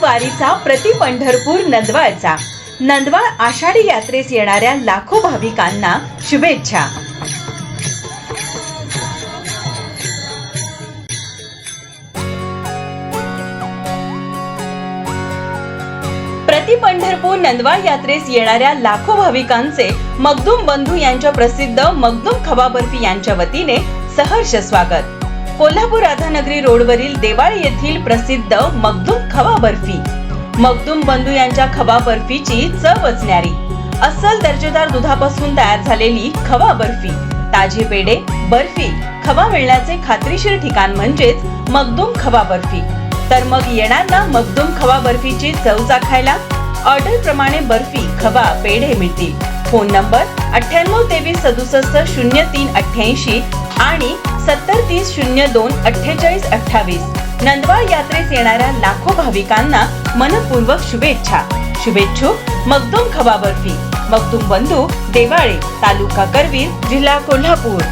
वारीचा प्रति पंढरपूर नंदवाळचा. नंदवाळ आषाढी यात्रेस येणाऱ्या लाखो भाविकांना शुभेच्छा. प्रति पंढरपूर नंदवाळ यात्रेस येणाऱ्या लाखो भाविकांचे मगदूम बंधू यांच्या प्रसिद्ध मगदूम खवा बर्फी यांच्या वतीने सहर्ष स्वागत. कोल्हापूर राधानगरी रोडवरील देवाळ येथील प्रसिद्ध मगदुम खवा बर्फी. मगदुम बंधू यांच्या खवा बर्फीची चव असणारी अस्सल दर्जेदार दुधापासून तयार झालेली खवा बर्फी. ताजे पेढे बर्फी खवा मिळण्याचे खात्रीशीर ठिकाण म्हणजेच मगदुम खवा बर्फी. तर मग येणार ना मगदुम खवा बर्फीची चव चाखायला? ऑर्डर प्रमाणे बर्फी खवा पेढे मिळतील. फोन नंबर अठ्ठ्याण्णव तेवीस सदुसष्ट शून्य तीन अठ्ठ्याऐंशी आणि सत्तर तीस शून्य दोन अठ्ठेचाळीस अठ्ठावीस. नंदवाळ यात्रेस येणाऱ्या लाखो भाविकांना मनपूर्वक शुभेच्छा. शुभेच्छुक मगदुम खवा बर्फी मगदुम बंधू देवाळे तालुका करवीर जिल्हा कोल्हापूर.